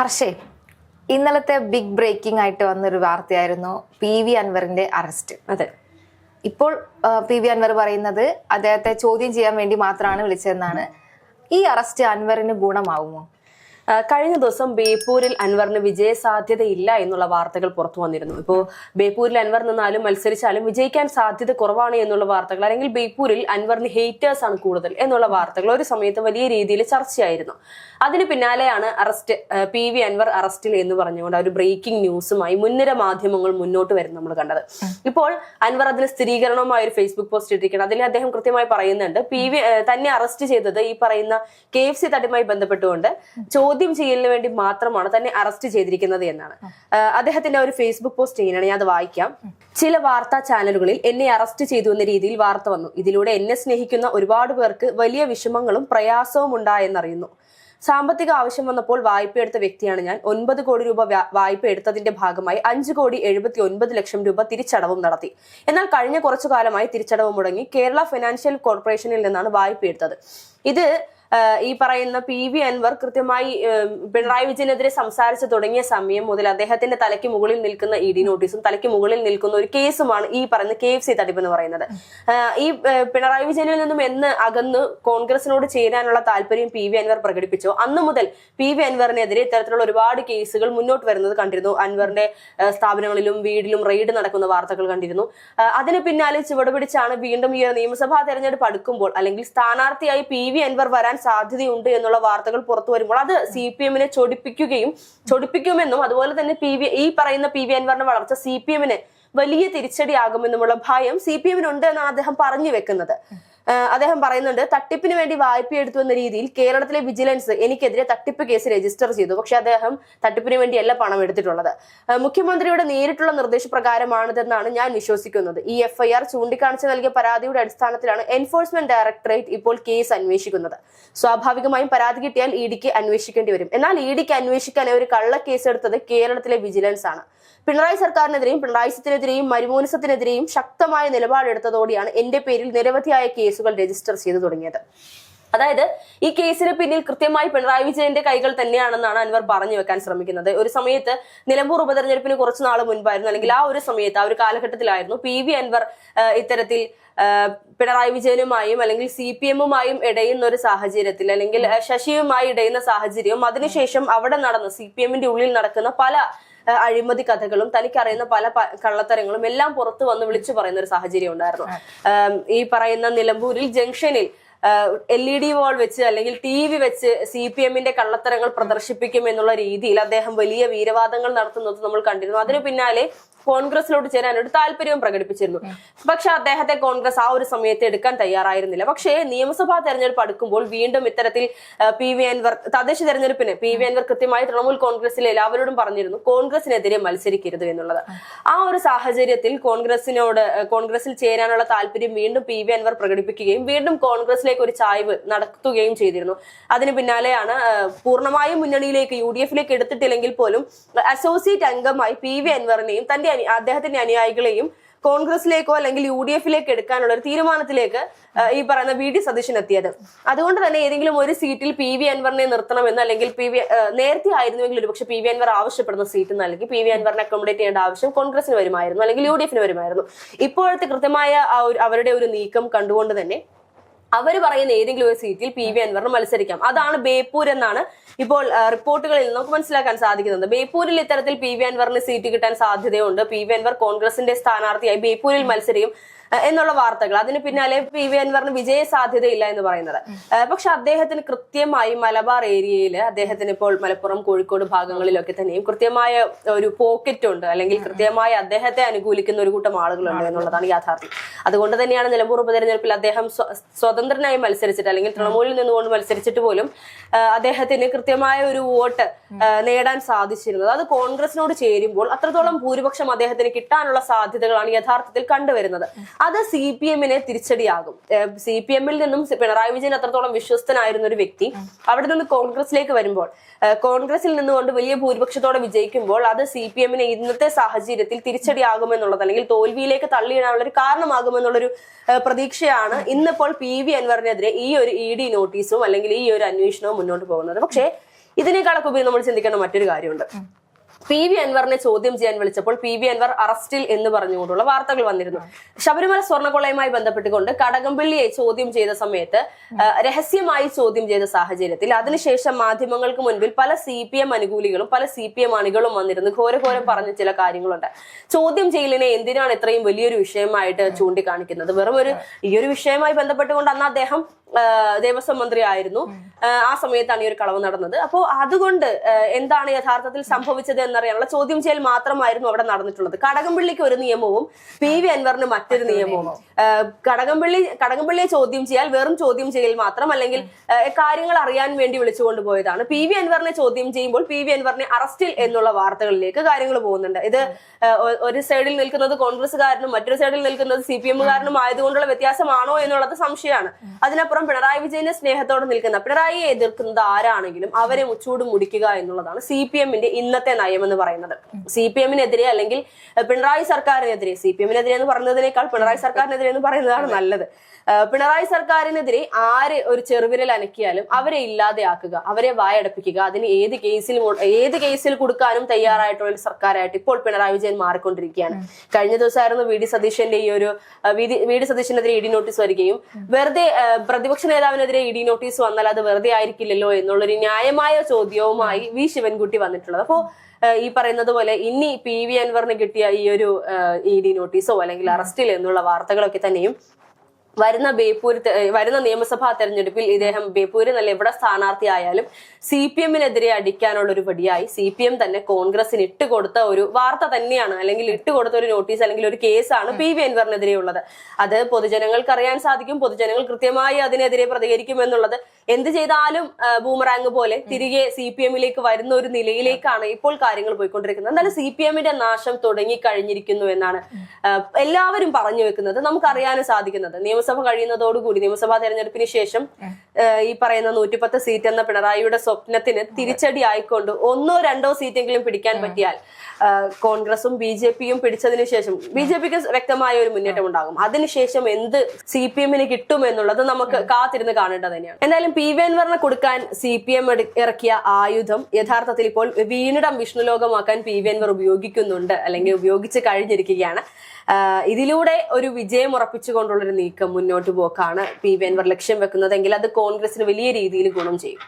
ഹർഷേ ഇന്നലത്തെ big breaking ആയിട്ട് വന്നൊരു വാർത്തയായിരുന്നു പി വി അൻവറിന്റെ അറസ്റ്റ് അതെ. ഇപ്പോൾ പി വി അൻവർ പറയുന്നത് അദ്ദേഹത്തെ ചോദ്യം ചെയ്യാൻ വേണ്ടി മാത്രമാണ് വിളിച്ചതെന്നാണ്. ഈ അറസ്റ്റ് അൻവറിന് ഗുണമാവുമോ? കഴിഞ്ഞ ദിവസം ബേപ്പൂരിൽ അൻവറിന് വിജയ സാധ്യതയില്ല എന്നുള്ള വാർത്തകൾ പുറത്തു വന്നിരുന്നു. ഇപ്പോ ബേപ്പൂരിൽ അൻവർ നിന്നാലും മത്സരിച്ചാലും വിജയിക്കാൻ സാധ്യത കുറവാണ് എന്നുള്ള വാർത്തകൾ അല്ലെങ്കിൽ ബേപ്പൂരിൽ അൻവറിന് ഹേറ്റേഴ്സ് ആണ് കൂടുതൽ എന്നുള്ള വാർത്തകൾ ഒരു സമയത്ത് വലിയ രീതിയിൽ ചർച്ചയായിരുന്നു. അതിന് പിന്നാലെയാണ് അറസ്റ്റ് പി വി അൻവർ അറസ്റ്റിൽ എന്ന് പറഞ്ഞുകൊണ്ട് ഒരു ബ്രേക്കിംഗ് ന്യൂസുമായി മുൻനിര മാധ്യമങ്ങൾ മുന്നോട്ട് വരുന്നത് നമ്മൾ കണ്ടത്. ഇപ്പോൾ അൻവർ അതിന് സ്ഥിരീകരണവുമായി ഒരു ഫേസ്ബുക്ക് പോസ്റ്റ് ഇട്ടിരിക്കണം അതിൽ അദ്ദേഹം കൃത്യമായി പറയുന്നുണ്ട്. പി വി തന്നെ അറസ്റ്റ് ചെയ്തത് ഈ പറയുന്ന കെ എഫ് സി തട്ടിയുമായി ബന്ധപ്പെട്ടുകൊണ്ട് ചോദ്യം ചെയ്യലിന് വേണ്ടി മാത്രമാണ് തന്നെ അറസ്റ്റ് ചെയ്തിരിക്കുന്നത് എന്നാണ്. അദ്ദേഹത്തിന്റെ ഒരു ഫേസ്ബുക്ക് പോസ്റ്റ് ഇങ്ങനെയാണ് ഞാൻ അത് വായിക്കാം. ചില വാർത്താ ചാനലുകളിൽ എന്നെ അറസ്റ്റ് ചെയ്തു എന്ന രീതിയിൽ വാർത്ത വന്നു. ഇതിലൂടെ എന്നെ സ്നേഹിക്കുന്ന ഒരുപാട് പേർക്ക് വലിയ വിഷമങ്ങളും പ്രയാസവും ഉണ്ടായെന്നറിയുന്നു. സാമ്പത്തിക ആവശ്യം വന്നപ്പോൾ വായ്പ എടുത്ത വ്യക്തിയാണ് ഞാൻ. ഒൻപത് കോടി രൂപ വ്യാ- വായ്പ എടുത്തതിന്റെ ഭാഗമായി അഞ്ച് കോടി എഴുപത്തി ഒൻപത് ലക്ഷം രൂപ തിരിച്ചടവും നടത്തി. എന്നാൽ കഴിഞ്ഞ കുറച്ചു കാലമായി തിരിച്ചടവ് മുടങ്ങി കേരള ഫിനാൻഷ്യൽ കോർപ്പറേഷനിൽ നിന്നാണ് വായ്പ എടുത്തത്. ഇത് ഈ പറയുന്ന പി വി അൻവർ കൃത്യമായി പിണറായി വിജയനെതിരെ സംസാരിച്ചു തുടങ്ങിയ സമയം മുതൽ അദ്ദേഹത്തിന്റെ തലയ്ക്ക് മുകളിൽ നിൽക്കുന്ന ഇ ഡി നോട്ടീസും തലയ്ക്ക് മുകളിൽ നിൽക്കുന്ന ഒരു കേസുമാണ് ഈ പറയുന്ന കെ എഫ് സി തട്ടിപ്പ് എന്ന് പറയുന്നത് ഈ പിണറായി വിജയനിൽ നിന്നും എന്ന് അകന്ന് കോൺഗ്രസിനോട് ചേരാനുള്ള താല്പര്യം പി വി അൻവർ പ്രകടിപ്പിച്ചു. അന്ന് മുതൽ പി വി അൻവറിനെതിരെ ഇത്തരത്തിലുള്ള ഒരുപാട് കേസുകൾ മുന്നോട്ട് വരുന്നത് കണ്ടിരുന്നു. അൻവറിന്റെ സ്ഥാപനങ്ങളിലും വീടിലും റെയ്ഡ് നടക്കുന്ന വാർത്തകൾ കണ്ടിരുന്നു. അതിന് പിന്നാലെ ചുവടുപിടിച്ചാണ് വീണ്ടും ഈ നിയമസഭാ തെരഞ്ഞെടുപ്പ് അടുക്കുമ്പോൾ അല്ലെങ്കിൽ സ്ഥാനാർത്ഥിയായി പി വി അൻവർ വരാൻ സാധ്യതയുണ്ട് എന്നുള്ള വാർത്തകൾ പുറത്തു വരുമ്പോൾ അത് സി പി എമ്മിനെ ചൊടിപ്പിക്കുകയും ചൊടിപ്പിക്കുമെന്നും അതുപോലെ തന്നെ പി വി ഈ പറയുന്ന പി വി അൻവറിന്റെ വളർച്ച സി പി എമ്മിന് വലിയ തിരിച്ചടിയാകുമെന്നുമുള്ള ഭയം സി പി എമ്മിനുണ്ട് എന്നാണ് അദ്ദേഹം പറഞ്ഞു വെക്കുന്നത്. അദ്ദേഹം പറയുന്നുണ്ട് തട്ടിപ്പിന് വേണ്ടി വായ്പ എടുത്തു എന്ന രീതിയിൽ കേരളത്തിലെ വിജിലൻസ് എനിക്കെതിരെ തട്ടിപ്പ് കേസ് രജിസ്റ്റർ ചെയ്തു. പക്ഷെ അദ്ദേഹം തട്ടിപ്പിന് വേണ്ടിയല്ല പണം എടുത്തിട്ടുള്ളത്. മുഖ്യമന്ത്രിയുടെ നേരിട്ടുള്ള നിർദ്ദേശപ്രകാരമാണിതെന്നാണ് ഞാൻ വിശ്വസിക്കുന്നത്. ഈ എഫ്ഐആർ ചൂണ്ടിക്കാണിച്ച് നൽകിയ പരാതിയുടെ അടിസ്ഥാനത്തിലാണ് എൻഫോഴ്സ്മെന്റ് ഡയറക്ടറേറ്റ് ഇപ്പോൾ കേസ് അന്വേഷിക്കുന്നത്. സ്വാഭാവികമായും പരാതി കിട്ടിയാൽ ഇ ഡിക്ക് അന്വേഷിക്കേണ്ടി വരും. എന്നാൽ ഇ ഡിക്ക് അന്വേഷിക്കാൻ ഒരു കള്ള കേസ് എടുത്തത് കേരളത്തിലെ വിജിലൻസ് ആണ്. പിണറായി സർക്കാരിനെതിരെയും പിണറായി സത്തിനെതിരെയും മരുമോനിസത്തിനെതിരെയും ശക്തമായ നിലപാടെടുത്തതോടെയാണ് എന്റെ പേരിൽ നിരവധിയായ കേസുകൾ രജിസ്റ്റർ ചെയ്തു തുടങ്ങിയത്. അതായത് ഈ കേസിന് പിന്നിൽ കൃത്യമായി പിണറായി വിജയന്റെ കൈകൾ തന്നെയാണെന്നാണ് അൻവർ പറഞ്ഞു വെക്കാൻ ശ്രമിക്കുന്നത്. ഒരു സമയത്ത് നിലമ്പൂർ ഉപതെരഞ്ഞെടുപ്പിന് കുറച്ചു നാൾ മുൻപായിരുന്നു. അല്ലെങ്കിൽ ആ ഒരു സമയത്ത് ആ ഒരു കാലഘട്ടത്തിലായിരുന്നു പി വി അൻവർ ഇത്തരത്തിൽ പിണറായി വിജയനുമായും അല്ലെങ്കിൽ സി പി എമ്മുമായും ഇടയുന്ന ഒരു സാഹചര്യത്തിൽ അല്ലെങ്കിൽ ശശിയുമായി ഇടയുന്ന സാഹചര്യവും അതിനുശേഷം അവിടെ നടന്ന സി പി എമ്മിന്റെ ഉള്ളിൽ നടക്കുന്ന പല അഴിമതി കഥകളും തനിക്കറിയുന്ന പല കള്ളത്തരങ്ങളും എല്ലാം പുറത്തു വന്ന് വിളിച്ചു പറയുന്ന ഒരു സാഹചര്യം ഉണ്ടായിരുന്നു. ഈ പറയുന്ന നിലമ്പൂരിൽ ജംഗ്ഷനിൽ എൽ ഇ ഡി വാൾ വെച്ച് അല്ലെങ്കിൽ ടി വി വെച്ച് സി പി എമ്മിന്റെ കള്ളത്തരങ്ങൾ പ്രദർശിപ്പിക്കും എന്നുള്ള രീതിയിൽ അദ്ദേഹം വലിയ വീരവാദങ്ങൾ നടത്തുന്നത് നമ്മൾ കണ്ടിരുന്നു. അതിനു പിന്നാലെ കോൺഗ്രസിലോട്ട് ചേരാൻ ഒരു താല്പര്യവും പ്രകടിപ്പിച്ചിരുന്നു. പക്ഷെ അദ്ദേഹത്തെ കോൺഗ്രസ് ആ ഒരു സമയത്ത് എടുക്കാൻ തയ്യാറായിരുന്നില്ല. പക്ഷേ നിയമസഭാ തെരഞ്ഞെടുപ്പ് അടുക്കുമ്പോൾ വീണ്ടും ഇത്തരത്തിൽ പി വി അൻവർ തദ്ദേശ തെരഞ്ഞെടുപ്പിന് പി വി അൻവർ കൃത്യമായി തൃണമൂൽ കോൺഗ്രസിലെ എല്ലാവരോടും പറഞ്ഞിരുന്നു കോൺഗ്രസിനെതിരെ മത്സരിക്കരുത് എന്നുള്ളത്. ആ ഒരു സാഹചര്യത്തിൽ കോൺഗ്രസിനോട് കോൺഗ്രസിൽ ചേരാനുള്ള താല്പര്യം വീണ്ടും പി വി അൻവർ പ്രകടിപ്പിക്കുകയും വീണ്ടും കോൺഗ്രസിലേക്ക് ഒരു ചായ്വ് നടത്തുകയും ചെയ്തിരുന്നു. അതിന് പിന്നാലെയാണ് പൂർണമായും മുന്നണിയിലേക്ക് യു ഡി എഫിലേക്ക് എടുത്തിട്ടില്ലെങ്കിൽ പോലും അസോസിയേറ്റ് അംഗമായി പി വി അൻവറിനെയും തന്റെ അദ്ദേഹത്തിന്റെ അനുയായികളെയും കോൺഗ്രസിലേക്കോ അല്ലെങ്കിൽ യു ഡി എഫിലേക്ക് എടുക്കാനുള്ള ഒരു തീരുമാനത്തിലേക്ക് ഈ പറയുന്ന വി ഡി സതീശൻ എത്തിയത്. അതുകൊണ്ട് തന്നെ ഏതെങ്കിലും ഒരു സീറ്റിൽ പി വി അൻവറിനെ നിർത്തണമെന്ന് അല്ലെങ്കിൽ പി വി നേരത്തെ ആയിരുന്നുവെങ്കിൽ ഒരുപക്ഷെ പി വി അൻവർ ആവശ്യപ്പെടുന്ന സീറ്റ് നൽകി പി വി അൻവറിനെ അക്കോമഡേറ്റ് ചെയ്യേണ്ട ആവശ്യം കോൺഗ്രസിന് വരുമായിരുന്നു അല്ലെങ്കിൽ യു ഡി എഫിന് വരുമായിരുന്നു. ഇപ്പോഴത്തെ കൃത്യമായ അവരുടെ ഒരു നീക്കം കണ്ടുകൊണ്ട് തന്നെ അവർ പറയുന്ന ഏതെങ്കിലും ഒരു സീറ്റിൽ പി വി അൻവറിന് മത്സരിക്കാം. അതാണ് ബേപ്പൂർ എന്നാണ് ഇപ്പോൾ റിപ്പോർട്ടുകളിൽ നമുക്ക് മനസ്സിലാക്കാൻ സാധിക്കുന്നത്. ബേപ്പൂരിൽ ഇത്തരത്തിൽ പി വി അൻവറിന് സീറ്റ് കിട്ടാൻ സാധ്യതയുണ്ട്. പി വി അൻവർ കോൺഗ്രസിന്റെ സ്ഥാനാർത്ഥിയായി ബേപ്പൂരിൽ മത്സരിക്കും. എന്നുള്ള വാർത്തകൾ. അതിന് പിന്നാലെ പി വി അൻവറിന് വിജയ സാധ്യതയില്ല എന്ന് പറയുന്നത്. പക്ഷെ അദ്ദേഹത്തിന് കൃത്യമായി മലബാർ ഏരിയയിൽ അദ്ദേഹത്തിന് ഇപ്പോൾ മലപ്പുറം കോഴിക്കോട് ഭാഗങ്ങളിലൊക്കെ തന്നെയും കൃത്യമായ ഒരു പോക്കറ്റ് ഉണ്ട്. അല്ലെങ്കിൽ കൃത്യമായി അദ്ദേഹത്തെ അനുകൂലിക്കുന്ന ഒരു കൂട്ടം ആളുകളുണ്ട് എന്നുള്ളതാണ് യാഥാർത്ഥ്യം. അതുകൊണ്ട് തന്നെയാണ് നിലമ്പൂർ ഉപതെരഞ്ഞെടുപ്പിൽ അദ്ദേഹം സ്വതന്ത്രനായി മത്സരിച്ചിട്ട് അല്ലെങ്കിൽ തൃണമൂലിൽ നിന്നുകൊണ്ട് മത്സരിച്ചിട്ട് പോലും അദ്ദേഹത്തിന് കൃത്യമായ ഒരു വോട്ട് നേടാൻ സാധിച്ചിരുന്നത്. അത് കോൺഗ്രസിനോട് ചേരുമ്പോൾ അത്രത്തോളം ഭൂരിപക്ഷം അദ്ദേഹത്തിന് കിട്ടാനുള്ള സാധ്യതകളാണ് യഥാർത്ഥത്തിൽ കണ്ടുവരുന്നത്. അത് സി പി എമ്മിനെ തിരിച്ചടിയാകും. സി പി എമ്മിൽ നിന്നും പിണറായി വിജയൻ അത്രത്തോളം വിശ്വസ്തനായിരുന്ന ഒരു വ്യക്തി. അവിടെ നിന്ന് കോൺഗ്രസിലേക്ക് വരുമ്പോൾ കോൺഗ്രസിൽ നിന്നുകൊണ്ട് വലിയ ഭൂരിപക്ഷത്തോടെ വിജയിക്കുമ്പോൾ അത് സി പി എമ്മിനെ ഇന്നത്തെ സാഹചര്യത്തിൽ തിരിച്ചടിയാകുമെന്നുള്ളത് അല്ലെങ്കിൽ തോൽവിയിലേക്ക് തള്ളിയിടാനുള്ള ഒരു കാരണമാകുമെന്നുള്ളൊരു പ്രതീക്ഷയാണ് ഇന്നിപ്പോൾ പി വി അൻവറിനെതിരെ ഈ ഒരു ഇ ഡി നോട്ടീസും അല്ലെങ്കിൽ ഈ ഒരു അന്വേഷണവും മുന്നോട്ട് പോകുന്നത്. പക്ഷേ ഇതിനേക്കാളൊക്കെ ഉപരി നമ്മൾ ചിന്തിക്കേണ്ട മറ്റൊരു കാര്യമുണ്ട്. പി വി അൻവറിനെ ചോദ്യം ചെയ്യാൻ വിളിച്ചപ്പോൾ പി വി അൻവർ അറസ്റ്റിൽ എന്ന് പറഞ്ഞുകൊണ്ടുള്ള വാർത്തകൾ വന്നിരുന്നു. ശബരിമല സ്വർണക്കൊള്ളയുമായി ബന്ധപ്പെട്ടുകൊണ്ട് കടകംപള്ളിയെ ചോദ്യം ചെയ്ത സമയത്ത് രഹസ്യമായി ചോദ്യം ചെയ്ത സാഹചര്യത്തിൽ അതിനുശേഷം മാധ്യമങ്ങൾക്ക് മുൻപിൽ പല സി പി എം അനുകൂലികളും പല സി പി എം അണികളും വന്നിരുന്നു. ഘോരഘോരം പറഞ്ഞ ചില കാര്യങ്ങളുണ്ട്. ചോദ്യം ചെയ്യലിനെ എന്തിനാണ് ഇത്രയും വലിയൊരു വിഷയമായിട്ട് ചൂണ്ടിക്കാണിക്കുന്നത്? വെറും ഒരു ഈ ഒരു വിഷയവുമായി ബന്ധപ്പെട്ടുകൊണ്ട് അന്ന് അദ്ദേഹം ദേവസ്വം മന്ത്രി ആയിരുന്നു. ആ, സമയത്താണ് ഈ ഒരു കളവ് നടന്നത്. അപ്പോൾ അതുകൊണ്ട് എന്താണ് യഥാർത്ഥത്തിൽ സംഭവിച്ചത് എന്നറിയാനുള്ള ചോദ്യം ചെയ്യൽ മാത്രമായിരുന്നു അവിടെ നടന്നിട്ടുള്ളത്. കടകംപള്ളിക്ക് ഒരു നിയമവും പി വി അൻവറിന് മറ്റൊരു നിയമവും. കടകംപള്ളി കടകംപള്ളിയെ ചോദ്യം ചെയ്യാൽ വെറും ചോദ്യം ചെയ്യൽ മാത്രം അല്ലെങ്കിൽ കാര്യങ്ങൾ അറിയാൻ വേണ്ടി വിളിച്ചുകൊണ്ട് പോയതാണ്. പി വി അൻവറിനെ ചോദ്യം ചെയ്യുമ്പോൾ പി വി അൻവറിനെ അറസ്റ്റിൽ എന്നുള്ള വാർത്തകളിലേക്ക് കാര്യങ്ങൾ പോകുന്നുണ്ട്. ഇത് ഒരു സൈഡിൽ നിൽക്കുന്നത് കോൺഗ്രസ്സുകാരനും മറ്റൊരു സൈഡിൽ നിൽക്കുന്നത് സി പി എമ്മുകാരനും ആയതുകൊണ്ടുള്ള വ്യത്യാസമാണോ എന്നുള്ളത് സംശയമാണ്. അതിനപ്പുറം പിണറായി വിജയനെ സ്നേഹത്തോടെ നിൽക്കുന്ന പിണറായിയെ എതിർക്കുന്നത് ആരാണെങ്കിലും അവരെ ഉച്ചൂട് മുടിക്കുക എന്നുള്ളതാണ് സി പി എമ്മിന്റെ ഇന്നത്തെ നയം എന്ന് പറയുന്നത്. സി പി എമ്മിനെതിരെ അല്ലെങ്കിൽ പിണറായി സർക്കാരിനെതിരെ സി പി എമ്മിനെതിരെ എന്ന് പറയുന്നതിനേക്കാൾ പിണറായി സർക്കാരിനെതിരെ എന്ന് പറയുന്നതാണ് നല്ലത്. പിണറായി സർക്കാരിനെതിരെ ആര് ഒരു ചെറുവിരൽ അനക്കിയാലും അവരെ ഇല്ലാതെയാക്കുക അവരെ വായടപ്പിക്കുക അതിന് ഏത് കേസിൽ ഏത് കേസിൽ കൊടുക്കാനും തയ്യാറായിട്ടുള്ള ഒരു സർക്കാരായിട്ട് ഇപ്പോൾ പിണറായി വിജയൻ മാറിക്കൊണ്ടിരിക്കുകയാണ്. കഴിഞ്ഞ ദിവസമായിരുന്നു വി ഡി സതീശന്റെ ഈ ഒരു വി ഡി- സതീശനെതിരെ ഇ ഡി നോട്ടീസ് വരികയും വെറുതെ ഏഹ്, പ്രതിപക്ഷ നേതാവിനെതിരെ ഇ ഡി നോട്ടീസ് വന്നാൽ അത് വെറുതെ ആയിരിക്കില്ലല്ലോ എന്നുള്ളൊരു ന്യായമായ ചോദ്യവുമായി വി ശിവൻകുട്ടി വന്നിട്ടുള്ളത്. അപ്പോ ഈ പറയുന്നത് പോലെ ഇനി പി വി അൻവറിന് കിട്ടിയ ഈ ഒരു ഇ ഡി നോട്ടീസോ അല്ലെങ്കിൽ അറസ്റ്റിൽ എന്നുള്ള വാർത്തകളൊക്കെ തന്നെയും വരുന്ന ബേപ്പൂർ വരുന്ന നിയമസഭാ തെരഞ്ഞെടുപ്പിൽ ഇദ്ദേഹം ബേപ്പൂരിൽ നല്ല എവിടെ സ്ഥാനാർത്ഥിയായാലും സി പി എമ്മിനെതിരെ അടിക്കാനുള്ള ഒരു വടിയായി സി പി എം തന്നെ കോൺഗ്രസിന് ഇട്ടുകൊടുത്ത ഒരു വാർത്ത തന്നെയാണ്. അല്ലെങ്കിൽ ഇട്ടുകൊടുത്ത ഒരു നോട്ടീസ് അല്ലെങ്കിൽ ഒരു കേസാണ് പി വി അൻവറിനെതിരെയുള്ളത്. അത് പൊതുജനങ്ങൾക്ക് അറിയാൻ സാധിക്കും. പൊതുജനങ്ങൾ കൃത്യമായി അതിനെതിരെ പ്രതികരിക്കും എന്നുള്ളത് എന്ത് ചെയ്താലും ബൂമറാങ് പോലെ തിരികെ സി പി എമ്മിലേക്ക് വരുന്ന ഒരു നിലയിലേക്കാണ് ഇപ്പോൾ കാര്യങ്ങൾ പോയിക്കൊണ്ടിരിക്കുന്നത്. എന്തായാലും സി പി എമ്മിന്റെ നാശം തുടങ്ങി കഴിഞ്ഞിരിക്കുന്നു എന്നാണ് എല്ലാവരും പറഞ്ഞു വെക്കുന്നത്. നമുക്ക് നമുക്കറിയാനും സാധിക്കുന്നത്. നിയമസഭ കഴിയുന്നതോടുകൂടി നിയമസഭാ തെരഞ്ഞെടുപ്പിന് ശേഷം ഈ പറയുന്ന നൂറ്റിപ്പത്ത് സീറ്റ് എന്ന പിണറായിയുടെ സ്വപ്നത്തിന് തിരിച്ചടി ആയിക്കൊണ്ട് ഒന്നോ രണ്ടോ സീറ്റെങ്കിലും പിടിക്കാൻ പറ്റിയാൽ കോൺഗ്രസും ബി ജെ പിയും പിടിച്ചതിനു ശേഷം ബി ജെ പിക്ക് വ്യക്തമായ ഒരു മുന്നേറ്റം ഉണ്ടാകും അതിനുശേഷം എന്ത് സി പി എമ്മിന് കിട്ടും എന്നുള്ളത് നമുക്ക് കാത്തിരുന്ന് കാണേണ്ടത് തന്നെയാണ്. എന്തായാലും പി വി അൻവറിനെ കൊടുക്കാൻ സി പി എം ഇറക്കിയ ആയുധം യഥാർത്ഥത്തിൽ ഇപ്പോൾ വീണിടം വിഷ്ണുലോകമാക്കാൻ പി വി എൻവർ ഉപയോഗിക്കുന്നുണ്ട് അല്ലെങ്കിൽ ഉപയോഗിച്ച് കഴിഞ്ഞിരിക്കുകയാണ്. ഇതിലൂടെ ഒരു വിജയം ഉറപ്പിച്ചുകൊണ്ടുള്ള ഒരു നീക്കം മുന്നോട്ട് പോക്കാണ് പി വി എൻവർ ലക്ഷ്യം വെക്കുന്നതെങ്കിൽ അത് കോൺഗ്രസിന് വലിയ രീതിയിൽ ഗുണം ചെയ്യും.